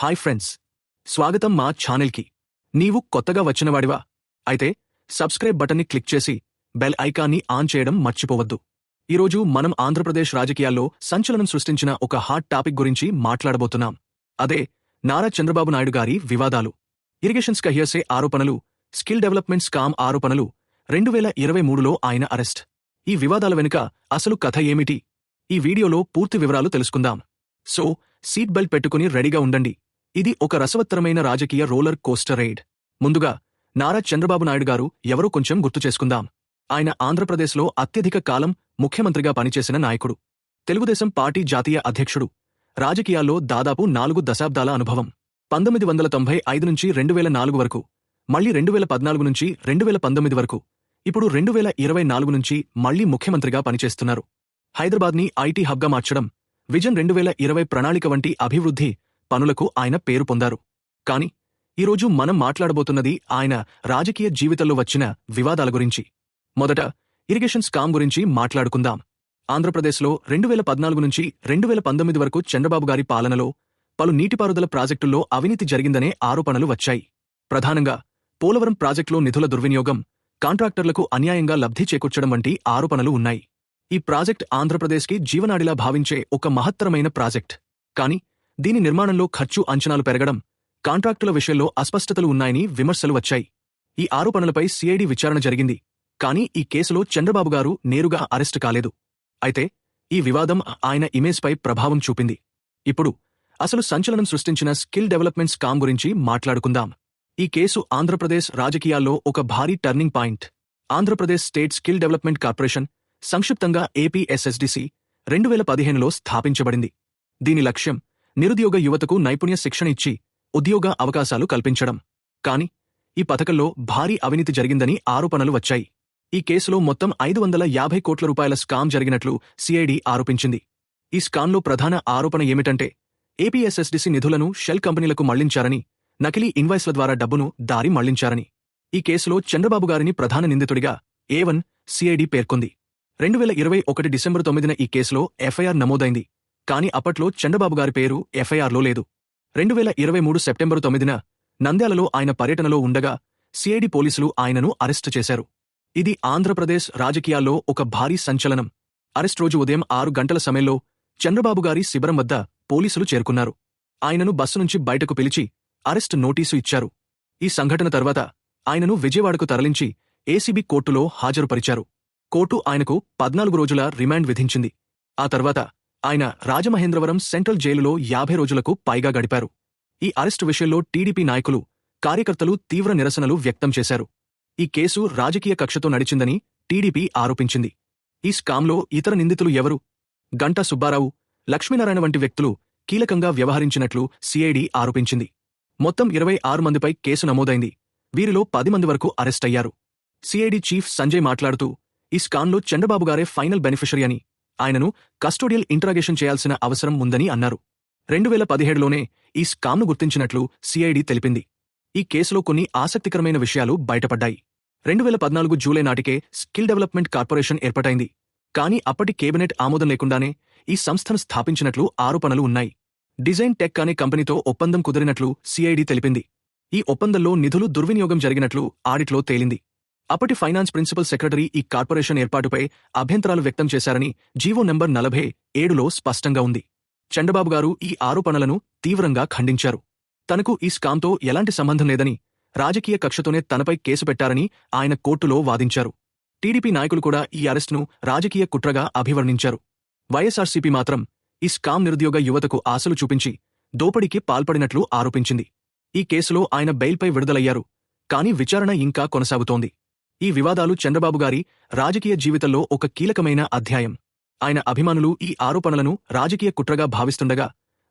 Hi friends. స్వాగతం మా ఛానల్కి. నీవు కొత్తగా వచ్చినవాడివా అయితే సబ్స్క్రైబ్ బటన్ని క్లిక్ చేసి బెల్ ఐకాన్ని ఆన్ చేయడం మర్చిపోవద్దు. ఈరోజు మనం ఆంధ్రప్రదేశ్ రాజకీయాల్లో సంచలనం సృష్టించిన ఒక హాట్ టాపిక్ గురించి మాట్లాడబోతున్నాం. అదే నారా చంద్రబాబు నాయుడు గారి వివాదాలు. ఇరిగేషన్స్ కహియసే ఆరోపణలు స్కిల్ డెవలప్మెంట్ స్కామ్ ఆరోపణలు రెండు వేల ఇరవై మూడులో ఆయన అరెస్ట్. ఈ వివాదాల వెనుక అసలు కథ ఏమిటి? ఈ వీడియోలో పూర్తి వివరాలు తెలుసుకుందాం. సో సీట్ బెల్ట్ పెట్టుకుని రెడీగా ఉండండి. ఇది ఒక రసవత్తరమైన రాజకీయ రోలర్ కోస్టర్ రైడ్. ముందుగా నారా చంద్రబాబు నాయుడు గారు ఎవరో కొంచెం గుర్తు చేసుకుందాం. ఆయన ఆంధ్రప్రదేశ్లో అత్యధిక కాలం ముఖ్యమంత్రిగా పనిచేసిన నాయకుడు. తెలుగుదేశం పార్టీ జాతీయ అధ్యక్షుడు. రాజకీయాల్లో దాదాపు నాలుగు దశాబ్దాల అనుభవం. పంతొమ్మిది వందల తొంభై ఐదు నుంచి రెండు వేల నాలుగు వరకు మళ్ళీ రెండు వేల పద్నాలుగు నుంచి రెండు వేల పంతొమ్మిది వరకు ఇప్పుడు రెండు వేల ఇరవై నాలుగు నుంచి మళ్ళీ ముఖ్యమంత్రిగా పనిచేస్తున్నారు. హైదరాబాద్ని ఐటీ హబ్గా మార్చడం విజన్ రెండు వేల ఇరవై ప్రణాళిక వంటి అభివృద్ధి పనులకు ఆయన పేరు పొందారు. కాని ఈరోజు మనం మాట్లాడబోతున్నది ఆయన రాజకీయ జీవితంలో వచ్చిన వివాదాల గురించి. మొదట ఇరిగేషన్ స్కామ్ గురించి మాట్లాడుకుందాం. ఆంధ్రప్రదేశ్లో రెండు వేల పద్నాలుగు నుంచి రెండు వేల పంతొమ్మిది వరకు చంద్రబాబు గారి పాలనలో పలు నీటిపారుదల ప్రాజెక్టుల్లో అవినీతి జరిగిందనే ఆరోపణలు వచ్చాయి. ప్రధానంగా పోలవరం ప్రాజెక్టులో నిధుల దుర్వినియోగం కాంట్రాక్టర్లకు అన్యాయంగా లబ్ధి చేకూర్చడం వంటి ఆరోపణలు ఉన్నాయి. ఈ ప్రాజెక్ట్ ఆంధ్రప్రదేశ్కి జీవనాడిలా భావించే ఒక మహత్తరమైన ప్రాజెక్ట్. కాని దీని నిర్మాణంలో ఖర్చు అంచనాలు పెరగడం కాంట్రాక్టుల విషయంలో అస్పష్టతలు ఉన్నాయని విమర్శలు వచ్చాయి. ఈ ఆరోపణలపై సిఐడి విచారణ జరిగింది కానీ ఈ కేసులో చంద్రబాబు గారు నేరుగా అరెస్టు కాలేదు. అయితే ఈ వివాదం ఆయన ఇమేజ్పై ప్రభావం చూపింది. ఇప్పుడు అసలు సంచలనం సృష్టించిన స్కిల్ డెవలప్మెంట్ స్కామ్ గురించి మాట్లాడుకుందాం. ఈ కేసు ఆంధ్రప్రదేశ్ రాజకీయాల్లో ఒక భారీ turning point. Andhra Pradesh state skill development corporation సంక్షిప్తంగా ఏపీఎస్ఎస్డిసి రెండు వేల పదిహేనులో స్థాపించబడింది. దీని లక్ష్యం నిరుద్యోగ యువతకు నైపుణ్య శిక్షణ ఇచ్చి ఉద్యోగ అవకాశాలు కల్పించడం. కాని ఈ పథకంలో భారీ అవినీతి జరిగిందని ఆరోపణలు వచ్చాయి. ఈ కేసులో మొత్తం ఐదు వందల యాభై కోట్ల రూపాయల స్కామ్ జరిగినట్లు సిఐడి ఆరోపించింది. ఈ స్కామ్లో ప్రధాన ఆరోపణ ఏమిటంటే ఏపీఎస్ఎస్డిసి నిధులను షెల్ కంపెనీలకు మళ్ళించారని నకిలీ ఇన్వాయిస్ల ద్వారా డబ్బును దారి మళ్ళించారని. ఈ కేసులో చంద్రబాబు గారిని ప్రధాన నిందితుడిగా ఏవన్ సిఐడి పేర్కొంది. రెండు వేల ఇరవై ఒకటి డిసెంబర్ తొమ్మిదిన ఈ కేసులో ఎఫ్ఐఆర్ నమోదైంది. కానీ అప్పట్లో చండబాబు గారి పేరు ఎఫ్ఐఆర్లో లేదు. రెండు వేల ఇరవై మూడు సెప్టెంబరు తొమ్మిదిన నంద్యాలలో ఆయన పర్యటనలో ఉండగా సిఐడి పోలీసులు ఆయనను అరెస్టు చేశారు. ఇది ఆంధ్రప్రదేశ్ రాజకీయాల్లో ఒక భారీ సంచలనం. అరెస్ట్ రోజు ఉదయం ఆరు గంటల సమయంలో చంద్రబాబు గారి శిబిరం వద్ద పోలీసులు చేరుకున్నారు. ఆయనను బస్సు నుంచి బయటకు పిలిచి అరెస్ట్ నోటీసు ఇచ్చారు. ఈ సంఘటన తర్వాత ఆయనను విజయవాడకు తరలించి ఏసీబీ కోర్టులో హాజరుపరిచారు. కోర్టు ఆయనకు పద్నాలుగు రోజుల రిమాండ్ విధించింది. ఆ తర్వాత ఆయన రాజమహేంద్రవరం సెంట్రల్ జైలులో యాభై రోజులకు పైగా గడిపారు. ఈ అరెస్టు విషయంలో టీడీపీ నాయకులు కార్యకర్తలు తీవ్ర నిరసనలు వ్యక్తం చేశారు. ఈ కేసు రాజకీయ కక్షతో నడిచిందని టీడీపీ ఆరోపించింది. ఈ స్కామ్లో ఇతర నిందితులు ఎవరు? గంటా సుబ్బారావు లక్ష్మీనారాయణ వంటి వ్యక్తులు కీలకంగా వ్యవహరించినట్లు సిఐడి ఆరోపించింది. మొత్తం ఇరవై ఆరు మందిపై కేసు నమోదైంది. వీరిలో పది మంది వరకు అరెస్టయ్యారు సిఐడి చీఫ్ సంజయ్ మాట్లాడుతూ ఈ స్కాన్లో చంద్రబాబుగారే ఫైనల్ బెనిఫిషరీ అని ఆయనను కస్టోడియల్ ఇంట్రాగేషన్ చేయాల్సిన అవసరం ఉందని అన్నారు. రెండు వేల పదిహేడులోనే ఈ స్కామ్ను గుర్తించినట్లు సిఐడి తెలిపింది. ఈ కేసులో కొన్ని ఆసక్తికరమైన విషయాలు బయటపడ్డాయి. రెండు వేల పద్నాలుగు జూలై నాటికే స్కిల్ డెవలప్మెంట్ కార్పొరేషన్ ఏర్పాటైంది. కానీ అప్పటి కేబినెట్ ఆమోదం లేకుండానే ఈ సంస్థను స్థాపించినట్లు ఆరోపణలు ఉన్నాయి. డిజైన్ టెక్ అనే కంపెనీతో ఒప్పందం కుదిరినట్లు సిఐడి తెలిపింది. ఈ ఒప్పందంలో నిధులు దుర్వినియోగం జరిగినట్లు ఆడిట్లో తేలింది. అప్పటి ఫైనాన్స్ ప్రిన్సిపల్ సెక్రటరీ ఈ కార్పొరేషన్ ఏర్పాటుపై అభ్యంతరాలు వ్యక్తం చేశారని జీవో నెంబర్ నలభై ఏడులో స్పష్టంగా ఉంది. చండబాబు గారు ఈ ఆరోపణలను తీవ్రంగా ఖండించారు. తనకు ఈ స్కామ్తో ఎలాంటి సంబంధం లేదని రాజకీయ కక్షతోనే తనపై కేసు పెట్టారని ఆయన కోర్టులో వాదించారు. టీడీపీ నాయకులు కూడా ఈ అరెస్టును రాజకీయ కుట్రగా అభివర్ణించారు. వైఎస్ఆర్సీపీ మాత్రం ఈ స్కామ్ నిరుద్యోగ యువతకు ఆశలు చూపించి దోపిడీకి పాల్పడినట్లు ఆరోపించింది. ఈ కేసులో ఆయన బెయిల్పై విడుదలయ్యారు కానీ విచారణ ఇంకా కొనసాగుతోంది. ఈ వివాదాలు చంద్రబాబు గారి రాజకీయ జీవితంలో ఒక కీలకమైన అధ్యాయం. ఆయన అభిమానులు ఈ ఆరోపణలను రాజకీయ కుట్రగా భావిస్తుండగా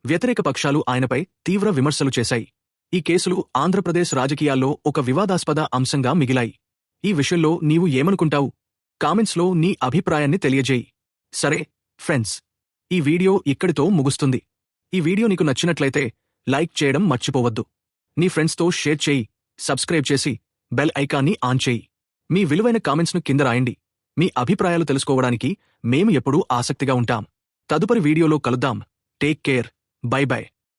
వ్యతిరేక పక్షాలు ఆయనపై తీవ్ర విమర్శలు చేశాయి. ఈ కేసులు ఆంధ్రప్రదేశ్ రాజకీయాల్లో ఒక వివాదాస్పద అంశంగా మిగిలాయి. ఈ విషయంలో నీవు ఏమనుకుంటావు? కామెంట్స్లో నీ అభిప్రాయాన్ని తెలియజేయి. సరే ఫ్రెండ్స్ ఈ వీడియో ఇక్కడితో ముగుస్తుంది. ఈ వీడియో నీకు నచ్చినట్లయితే లైక్ చేయడం మర్చిపోవద్దు. నీ ఫ్రెండ్స్తో షేర్ చేయి సబ్స్క్రైబ్ చేసి బెల్ ఐకాన్ని ఆన్ చేయి. మీ విలువైన కామెంట్స్ను కింద రాయండి. మీ అభిప్రాయాలు తెలుసుకోవడానికి మేము ఎప్పుడూ ఆసక్తిగా ఉంటాం. తదుపరి వీడియోలో కలుద్దాం. Take care. Bye bye.